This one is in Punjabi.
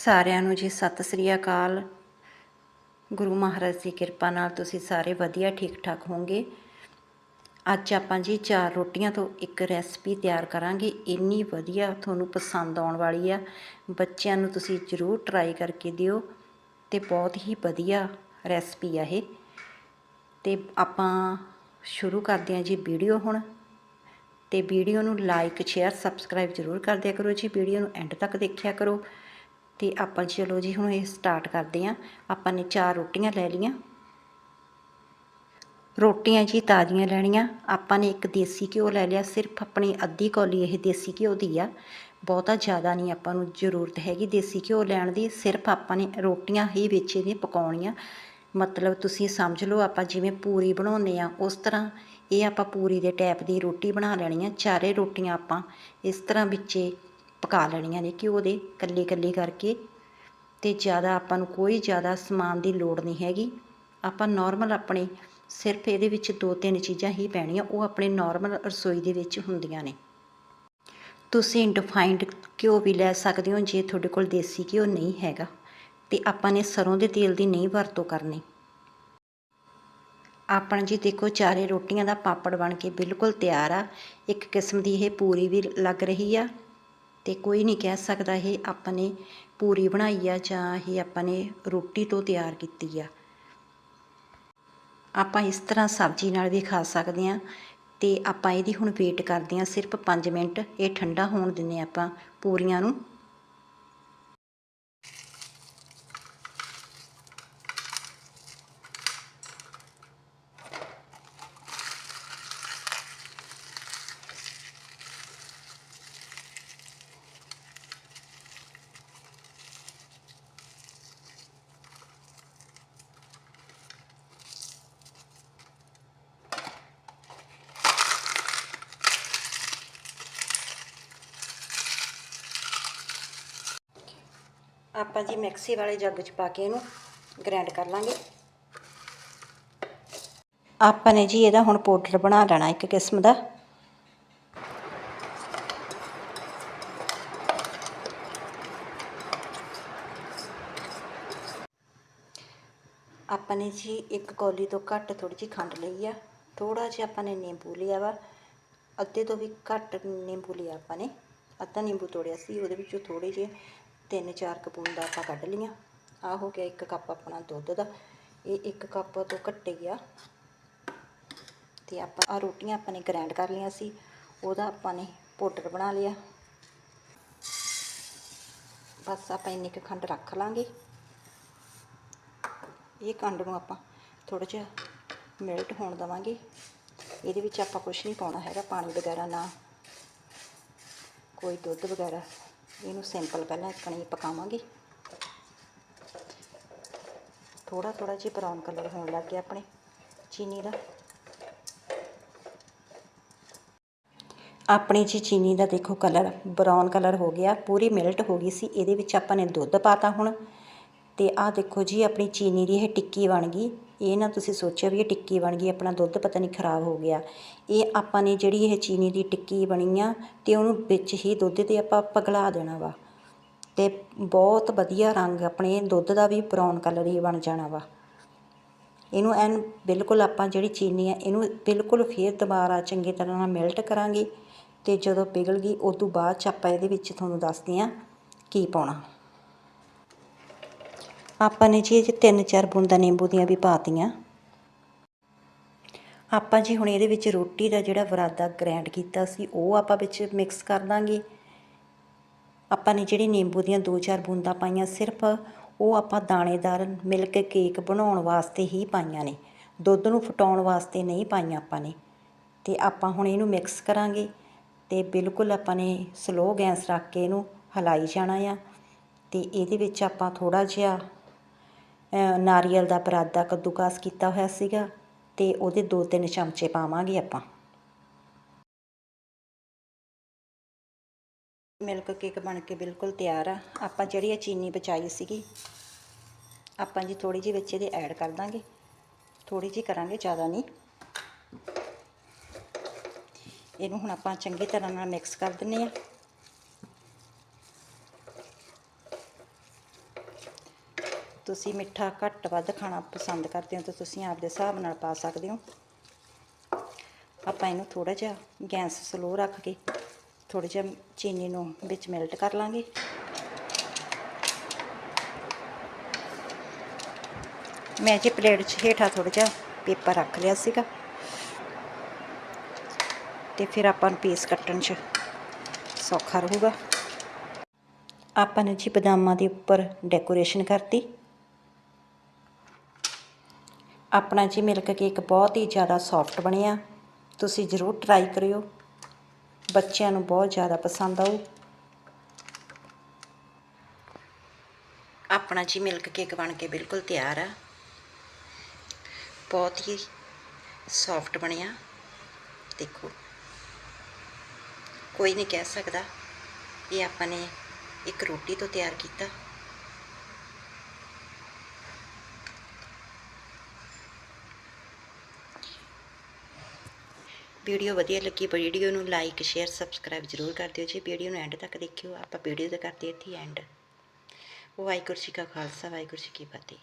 ਸਾਰਿਆਂ ਨੂੰ ਜੀ, ਸਤਿ ਸ੍ਰੀ ਅਕਾਲ। ਗੁਰੂ ਮਹਾਰਾਜ ਦੀ ਕਿਰਪਾ ਨਾਲ ਤੁਸੀਂ ਸਾਰੇ ਵਧੀਆ ਠੀਕ ਠਾਕ ਹੋਵੋਗੇ। ਅੱਜ ਆਪਾਂ ਜੀ ਚਾਰ ਰੋਟੀਆਂ ਤੋਂ ਇੱਕ ਰੈਸਪੀ ਤਿਆਰ ਕਰਾਂਗੇ। ਇੰਨੀ ਵਧੀਆ ਤੁਹਾਨੂੰ ਪਸੰਦ ਆਉਣ ਵਾਲੀ ਆ। ਬੱਚਿਆਂ ਨੂੰ ਤੁਸੀਂ ਜ਼ਰੂਰ ਟਰਾਈ ਕਰਕੇ ਦਿਓ ਤੇ ਬਹੁਤ ਹੀ ਵਧੀਆ ਰੈਸਪੀ ਆ ਇਹ। ਤੇ ਆਪਾਂ ਸ਼ੁਰੂ ਕਰਦੇ ਹਾਂ ਜੀ ਵੀਡੀਓ ਹੁਣ। ਤੇ ਵੀਡੀਓ ਨੂੰ ਲਾਈਕ ਸ਼ੇਅਰ ਸਬਸਕ੍ਰਾਈਬ ਜ਼ਰੂਰ ਕਰ ਦਿਆ ਕਰੋ ਜੀ। ਵੀਡੀਓ ਨੂੰ ਐਂਡ ਤੱਕ ਦੇਖਿਆ ਕਰੋ। ਤੇ ਆਪਾਂ ਚਲੋ ਜੀ ਹੁਣ ਇਹ ਸਟਾਰਟ ਕਰਦੇ ਹਾਂ। ਆਪਾਂ ਨੇ ਚਾਰ ਰੋਟੀਆਂ ਲੈ ਲਈਆਂ। ਰੋਟੀਆਂ ਜੀ ਤਾਜ਼ੀਆਂ ਲੈਣੀਆਂ। ਆਪਾਂ ਨੇ ਇੱਕ ਦੇਸੀ ਘਿਓ ਲੈ ਲਿਆ। ਸਿਰਫ ਆਪਣੀ ਅੱਧੀ ਕੌਲੀ ਇਹ ਦੇਸੀ ਘਿਓ ਦੀ ਆ। ਬਹੁਤਾ ਜ਼ਿਆਦਾ ਨਹੀਂ ਆਪਾਂ ਨੂੰ ਜ਼ਰੂਰਤ ਹੈਗੀ ਦੇਸੀ ਘਿਓ ਲੈਣ ਦੀ। ਸਿਰਫ ਆਪਾਂ ਨੇ ਰੋਟੀਆਂ ਹੀ ਵਿੱਚ ਇਹਦੀਆਂ ਪਕਾਉਣੀਆਂ। ਮਤਲਬ ਤੁਸੀਂ ਸਮਝ ਲਓ, ਆਪਾਂ ਜਿਵੇਂ ਪੂਰੀ ਬਣਾਉਂਦੇ ਆ ਉਸ ਤਰ੍ਹਾਂ ਇਹ ਆਪਾਂ ਪੂਰੀ ਦੇ ਟੈਪ ਦੀ ਰੋਟੀ ਬਣਾ ਲੈਣੀ ਆ। ਚਾਰੇ ਰੋਟੀਆਂ ਆਪਾਂ ਇਸ ਤਰ੍ਹਾਂ ਵਿੱਚੇ ਪਕਾ ਲੈਣੀਆਂ ਨੇ ਘਿਓ ਦੇ ਕੱਲੀ ਕੱਲੀ ਕਰਕੇ ਤੇ ਜ਼ਿਆਦਾ ਆਪਾਂ ਨੂੰ ਕੋਈ ਜ਼ਿਆਦਾ ਸਮਾਨ ਦੀ ਲੋੜ ਨਹੀਂ ਹੈਗੀ। ਆਪਾਂ ਨਾਰਮਲ ਆਪਣੇ ਸਿਰਫ ਇਹਦੇ ਵਿੱਚ ਦੋ ਤਿੰਨ ਚੀਜ਼ਾਂ ਹੀ ਪੈਣੀਆਂ, ਉਹ ਆਪਣੇ ਨਾਰਮਲ ਰਸੋਈ ਦੇ ਵਿੱਚ ਹੁੰਦੀਆਂ ਨੇ। ਤੁਸੀਂ ਡਿਫਾਈਨਡ ਘਿਓ ਵੀ ਲੈ ਸਕਦੇ ਹੋ, ਜੇ ਤੁਹਾਡੇ ਕੋਲ ਦੇਸੀ ਘਿਓ ਨਹੀਂ ਹੈਗਾ ਤੇ ਆਪਾਂ ਨੇ ਸਰੋਂ ਦੇ ਤੇਲ ਦੀ ਨਹੀਂ ਵਰਤੋਂ ਕਰਨੀ। ਆਪਣ ਜੀ ਦੇਖੋ, ਚਾਰੇ ਰੋਟੀਆਂ ਦਾ ਪਾਪੜ ਬਣ ਕੇ ਬਿਲਕੁਲ ਤਿਆਰ ਆ। ਇੱਕ ਕਿਸਮ ਦੀ ਇਹ ਪੂਰੀ ਵੀ ਲੱਗ ਰਹੀ ਆ। ਤੇ ਕੋਈ ਨਹੀਂ ਕਹਿ ਸਕਦਾ ਇਹ ਆਪਾਂ ਨੇ ਪੂਰੀ ਬਣਾਈ ਆ ਜਾਂ ਇਹ ਆਪਾਂ ਨੇ ਰੋਟੀ ਤੋਂ ਤਿਆਰ ਕੀਤੀ ਆ। ਆਪਾਂ ਇਸ ਤਰ੍ਹਾਂ ਸਬਜ਼ੀ ਨਾਲ ਵੀ ਖਾ ਸਕਦੇ ਆ ਤੇ ਆਪਾਂ ਇਹਦੀ ਹੁਣ ਵੇਟ ਕਰਦੇ ਆ ਸਿਰਫ 5 ਮਿੰਟ, ਇਹ ਠੰਡਾ ਹੋਣ ਦਿੰਨੇ ਆਪਾਂ ਪੂਰੀਆਂ ਨੂੰ। ਆਪਾਂ ਜੀ ਮਿਕਸੀ ਵਾਲੇ ਜੱਗ 'ਚ ਪਾ ਕੇ ਇਹਨੂੰ ਗ੍ਰਾਈਂਡ ਕਰ ਲਾਂਗੇ। ਆਪਾਂ ਨੇ ਜੀ ਇਹਦਾ ਹੁਣ ਪਾਊਡਰ ਬਣਾ ਲੈਣਾ ਇੱਕ ਕਿਸਮ ਦਾ। ਆਪਾਂ ਨੇ ਜੀ ਇੱਕ ਕੌਲੀ ਤੋਂ ਘੱਟ ਥੋੜੀ ਜਿਹੀ ਖੰਡ ਲਈ ਆ। ਥੋੜਾ ਜਿਹਾ ਆਪਾਂ ਨੇ ਨਿੰਬੂ ਲਿਆ ਵਾ। ਅੱਧੇ ਤੋਂ ਵੀ ਘੱਟ ਨਿੰਬੂ ਲਿਆ ਆਪਾਂ ਨੇ। ਅੱਧਾ ਨਿੰਬੂ ਤੋੜਿਆ ਸੀ, ਉਹਦੇ ਵਿੱਚੋਂ ਥੋੜੇ ਜਿਹੇ ਤਿੰਨ ਚਾਰ ਕਪੂੰਦਾ ਆਪਾਂ ਕੱਢ ਲੀਆਂ ਆ ਹੋ ਗਿਆ ਇੱਕ ਕੱਪ ਆਪਣਾ ਦੁੱਧ ਦਾ। ਇਹ ਇੱਕ ਕੱਪ ਤੋਂ ਘੱਟੇ ਗਿਆ। ਤੇ ਆਪਾਂ ਆ ਰੋਟੀਆਂ ਆਪਾਂ ਨੇ ਗ੍ਰਾਈਂਡ ਕਰ ਲਈਆਂ ਸੀ। ਉਹਦਾ ਆਪਾਂ ਨੇ ਪਾਊਡਰ ਬਣਾ ਲਿਆ। ਬਸ ਆਪਾਂ ਇੰਨੀ ਕੁ ਖੰਡ ਰੱਖ ਲਾਂਗੇ। ਇਹ ਖੰਡ ਨੂੰ ਆਪਾਂ ਥੋੜਾ ਜਿਹਾ ਮੈਲਟ ਹੋਣ ਦਵਾਂਗੇ। ਇਹਦੇ ਵਿੱਚ ਆਪਾਂ ਕੁਝ ਨਹੀਂ ਪਾਉਣਾ ਹੈਗਾ, ਪਾਣੀ ਵਗੈਰਾ ਨਾ। ਕੋਈ ਦੁੱਧ ਵਗੈਰਾ। ਇਹਨੂੰ ਸਿੰਪਲ ਪਹਿਲਾਂ ਕਣੀ ਪਕਾਵਾਂਗੇ। ਥੋੜਾ ਥੋੜਾ ਜਿਹਾ ਬਰਾਊਨ ਕਲਰ ਹੋਣ ਲੱਗ ਗਿਆ ਆਪਣੇ ਚੀਨੀ ਦਾ। ਆਪਣੀ ਜੀ ਚੀਨੀ ਦਾ ਦੇਖੋ ਕਲਰ ਬਰਾਊਨ ਕਲਰ ਹੋ ਗਿਆ, ਪੂਰੀ ਮਿਲਟ ਹੋ ਗਈ ਸੀ, ਇਹਦੇ ਵਿੱਚ ਆਪਾਂ ਨੇ ਦੁੱਧ ਪਾਤਾ ਹੁਣ। ਤੇ ਆਹ ਦੇਖੋ ਜੀ, ਆਪਣੀ ਚੀਨੀ ਦੀ ਇਹ ਟਿੱਕੀ ਬਣ ਗਈ। ਇਹ ਨਾ ਤੁਸੀਂ ਸੋਚਿਆ ਵੀ ਇਹ ਟਿੱਕੀ ਬਣ ਗਈ, ਆਪਣਾ ਦੁੱਧ ਪਤਾ ਨਹੀਂ ਖਰਾਬ ਹੋ ਗਿਆ। ਇਹ ਆਪਾਂ ਨੇ ਜਿਹੜੀ ਇਹ ਚੀਨੀ ਦੀ ਟਿੱਕੀ ਬਣੀ ਆ ਤੇ ਉਹਨੂੰ ਵਿੱਚ ਹੀ ਦੁੱਧ ਤੇ ਆਪਾਂ ਪਗਲਾ ਦੇਣਾ ਵਾ। ਤੇ ਬਹੁਤ ਵਧੀਆ ਰੰਗ ਆਪਣੇ ਦੁੱਧ ਦਾ ਵੀ ਬਰਾਊਨ ਕਲਰ ਹੀ ਬਣ ਜਾਣਾ ਵਾ। ਇਹਨੂੰ ਐਨ ਬਿਲਕੁਲ ਆਪਾਂ ਜਿਹੜੀ ਚੀਨੀ ਆ, ਇਹਨੂੰ ਬਿਲਕੁਲ ਫੇਰ ਦੁਬਾਰਾ ਚੰਗੀ ਤਰ੍ਹਾਂ ਨਾਲ ਮੈਲਟ ਕਰਾਂਗੇ ਤੇ ਜਦੋਂ ਪਿਘਲ ਗਈ ਉਸ ਤੋਂ ਬਾਅਦ ਚ ਆਪਾਂ ਇਹਦੇ ਵਿੱਚ ਤੁਹਾਨੂੰ ਦੱਸਦੇ ਆ ਕੀ ਪਾਉਣਾ। ਆਪਾਂ ਨੇ ਜੀ ਇਹ ਤਿੰਨ ਚਾਰ ਬੂੰਦਾਂ ਨਿੰਬੂ ਦੀਆਂ ਵੀ ਪਾਤੀਆਂ। ਆਪਾਂ ਜੀ ਹੁਣ ਇਹਦੇ ਵਿੱਚ ਰੋਟੀ ਦਾ ਜਿਹੜਾ ਵਰਾਦਾ ਗ੍ਰੈਂਡ ਕੀਤਾ ਸੀ, ਉਹ ਆਪਾਂ ਵਿੱਚ ਮਿਕਸ ਕਰ ਦਾਂਗੇ। ਆਪਾਂ ਨੇ ਜਿਹੜੇ ਨਿੰਬੂ ਦੀਆਂ ਦੋ ਚਾਰ ਬੂੰਦਾਂ ਪਾਈਆਂ, ਸਿਰਫ ਉਹ ਆਪਾਂ ਦਾਣੇਦਾਰ ਮਿਲਕ ਕੇਕ ਬਣਾਉਣ ਵਾਸਤੇ ਹੀ ਪਾਈਆਂ ਨੇ। ਦੁੱਧ ਨੂੰ ਫਟਾਉਣ ਵਾਸਤੇ ਨਹੀਂ ਪਾਈਆਂ ਆਪਾਂ ਨੇ। ਤੇ ਆਪਾਂ ਹੁਣ ਇਹਨੂੰ ਮਿਕਸ ਕਰਾਂਗੇ ਤੇ ਬਿਲਕੁਲ ਆਪਾਂ ਨੇ ਸਲੋ ਗੈਸ ਰੱਖ ਕੇ ਇਹਨੂੰ ਹਲਾਈ ਜਾਣਾ ਆ। ਤੇ ਇਹਦੇ ਵਿੱਚ ਆਪਾਂ ਥੋੜਾ ਜਿਹਾ ਨਾਰੀਅਲ ਦਾ ਪਰਾਦਾ ਕੱਦੂਕਾਸ ਕੀਤਾ ਹੋਇਆ ਸੀਗਾ ਤੇ ਉਹਦੇ ਦੋ ਤਿੰਨ ਚਮਚੇ ਪਾਵਾਂਗੇ ਆਪਾਂ। ਮਿਲਕ ਕੇਕ ਬਣ ਕੇ ਬਿਲਕੁਲ ਤਿਆਰ ਆ। ਆਪਾਂ ਜਿਹੜੀ ਇਹ ਚੀਨੀ ਬਚਾਈ ਸੀਗੀ, ਆਪਾਂ ਜੀ ਥੋੜੀ ਜਿਹੀ ਵਿੱਚ ਇਹਦੇ ਐਡ ਕਰ ਦਾਂਗੇ। ਥੋੜੀ ਜਿਹੀ ਕਰਾਂਗੇ, ਜ਼ਿਆਦਾ ਨਹੀਂ। ਇਹਨੂੰ ਹੁਣ ਆਪਾਂ ਚੰਗੀ ਤਰ੍ਹਾਂ ਨਾਲ ਮਿਕਸ ਕਰ ਦਿੰਨੇ ਆ ਤੁਸੀਂ ਮਿੱਠਾ ਘੱਟ ਵੱਧ ਖਾਣਾ ਪਸੰਦ ਕਰਦੇ ਹੋ ਤਾਂ ਤੁਸੀਂ ਆਪਦੇ ਹਿਸਾਬ ਨਾਲ ਪਾ ਸਕਦੇ ਹੋ। ਆਪਾਂ ਇਹਨੂੰ ਥੋੜਾ ਜਿਹਾ ਗੈਸ ਸਲੋ ਰੱਖ ਕੇ ਥੋੜਾ ਜਿਹਾ ਚੀਨੀ ਨੂੰ ਵਿੱਚ ਮੈਲਟ ਕਰ ਲਾਂਗੇ। ਮੈਂ ਜੀ ਪਲੇਟ 'ਚ ਹੇਠਾਂ ਥੋੜਾ ਜਿਹਾ ਪੇਪਰ ਰੱਖ ਲਿਆ ਸੀਗਾ ਤੇ ਫਿਰ ਆਪਾਂ ਨੂੰ ਪੀਸ ਕੱਟਣ 'ਚ ਸੌਖਾ ਰਹੂਗਾ। ਆਪਾਂ ਨੇ ਜੀ ਬਦਾਮਾਂ ਦੇ ਉੱਪਰ ਡੈਕੋਰੇਸ਼ਨ ਕਰਤੀ। ਆਪਣਾ ਜੀ ਮਿਲਕ ਕੇਕ ਬਹੁਤ ਹੀ ਜ਼ਿਆਦਾ ਸੌਫਟ ਬਣਿਆ। ਤੁਸੀਂ ਜ਼ਰੂਰ ਟਰਾਈ ਕਰਿਓ। ਬੱਚਿਆਂ ਨੂੰ ਬਹੁਤ ਜ਼ਿਆਦਾ ਪਸੰਦ ਆਊ। ਆਪਣਾ ਜੀ ਮਿਲਕ ਕੇਕ ਬਣ ਕੇ ਬਿਲਕੁਲ ਤਿਆਰ ਆ। ਬਹੁਤ ਹੀ ਸੌਫਟ ਬਣਿਆ। ਦੇਖੋ, ਕੋਈ ਨਹੀਂ ਕਹਿ ਸਕਦਾ। ਇਹ ਆਪਾਂ ਨੇ ਇੱਕ ਰੋਟੀ ਤੋਂ ਤਿਆਰ ਕੀਤਾ। ਵੀਡੀਓ ਵਧੀਆ ਲੱਗੀ, ਵੀਡੀਓ ਨੂੰ ਲਾਈਕ ਸ਼ੇਅਰ ਸਬਸਕ੍ਰਾਈਬ ਜ਼ਰੂਰ ਕਰ ਦਿਓ। ਜੀ ਵੀਡੀਓ ਨੂੰ ਐਂਡ ਤੱਕ ਦੇਖਿਓ, ਆਪਾਂ ਵੀਡੀਓ ਦਾ ਕਰਦੇ ਇੱਥੇ ਐਂਡ ਵਾਹਿਗੁਰੂ ਜੀ ਕਾ ਖਾਲਸਾ, ਵਾਹਿਗੁਰੂ ਜੀ ਕੀ ਫਤਿਹ।